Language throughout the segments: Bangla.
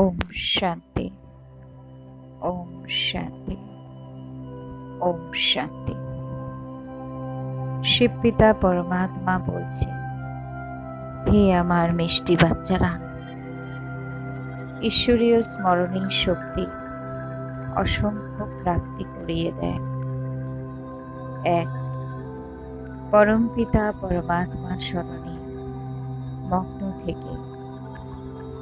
ওম শান্তি ওম শান্তি ওম শান্তি শিবপিতা পরমাত্মা বলছে, হে আমার মিষ্টি বাচ্চারা, ঈশ্বরীয় স্মরণীয় শক্তি অসংখ্য প্রাপ্তি করিয়ে দেয়। এক পরম পিতা পরমাত্মার স্মরণে মগ্ন থেকে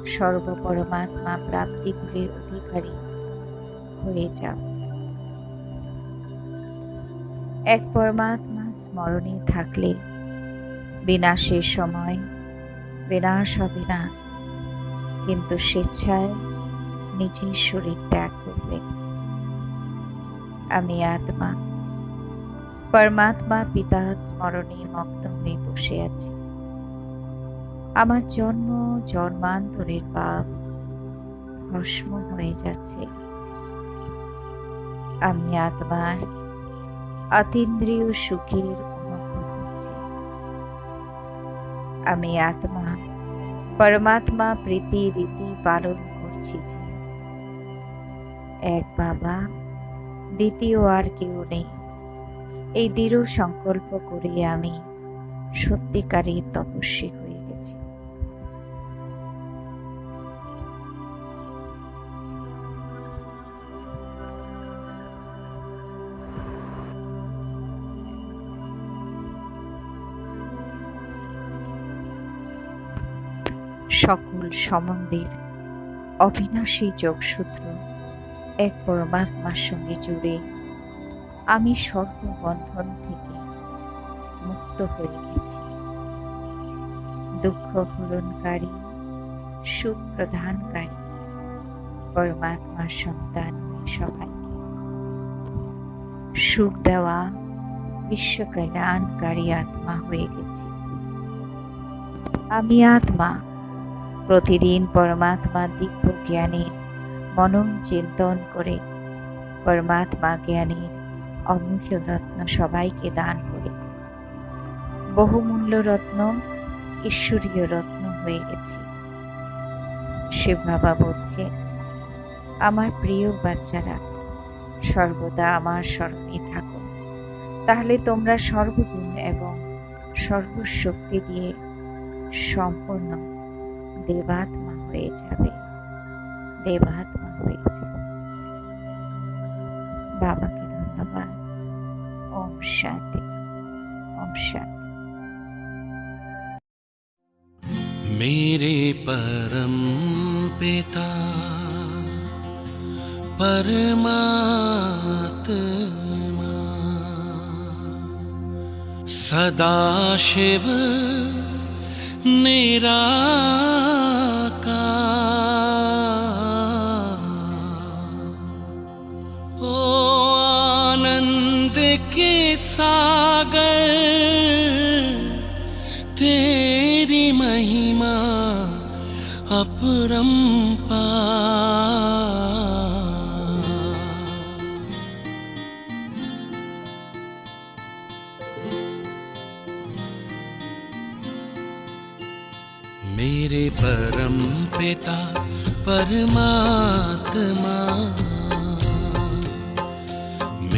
সর্বপরমাত্মা প্রাপ্তিগুলির অধিকারী হয়ে যাও এক পরমাত্মা স্মরণে থাকলে বিনাশের সময় বিনাশ হবে না, কিন্তু স্বেচ্ছায় নিজের শরীর ত্যাগ করবে। আমি আত্মা, পরমাত্মা পিতা স্মরণে মগ্ন হয়ে বসে আছি। আমার জন্ম, জন্মান্তরের পাপ ভস্ম হয়ে যাচ্ছে। আমি আত্মার অতীন্দ্রিয় সুখের অনুভব করছি। আমি আত্মা, পরমাত্মা প্রীতি রীতি পালন করছি যে, এক বাবা, দ্বিতীয় আর কেউ নেই। এই দৃঢ় সংকল্প করে আমি সত্যিকারের তপস্বী সকল সম্বন্ধের অবিনাশী যোগসূত্র এক পরমাত্মার সঙ্গে জুড়ে আমি সর্ববন্ধন থেকে মুক্ত হয়ে গেছি। দুঃখ হরণকারী সুখ প্রদানকারী পরমাত্মার সন্তান সবাইকে। সুখ দেওয়া বিশ্ব কল্যাণকারী আত্মা হয়ে গেছি। আমি আত্মা প্রতিদিন পরমাত্মা দিব্য জ্ঞানের মনন চিন্তন করে পরমাত্মা জ্ঞানের অমূল্য রত্ন সবাইকে দান করে। বহুমূল্য রত্ন, ঈশ্বরীয় রত্ন হয়ে গেছে। শিব বাবা বলছে, আমার প্রিয় বাচ্চারা, সর্বদা আমার স্মরণে থাকো। তাহলে তোমরা সর্বগুণ এবং সর্বশক্তি দিয়ে সম্পূর্ণ দেবাত্মা হয়ে যাবে দেবাত্মা হয়ে যাবে বাবাকে ধন্যবাদ ওম শান্তি ওম শান্তি मेरे परम पिता परमात्मा सदाशिव निराकार सागर तेरी महिमा अपरंपार मेरे परम पिता परमात्मा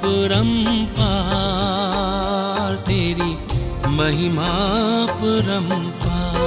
अपरंपार तेरी महिमा अपरंपार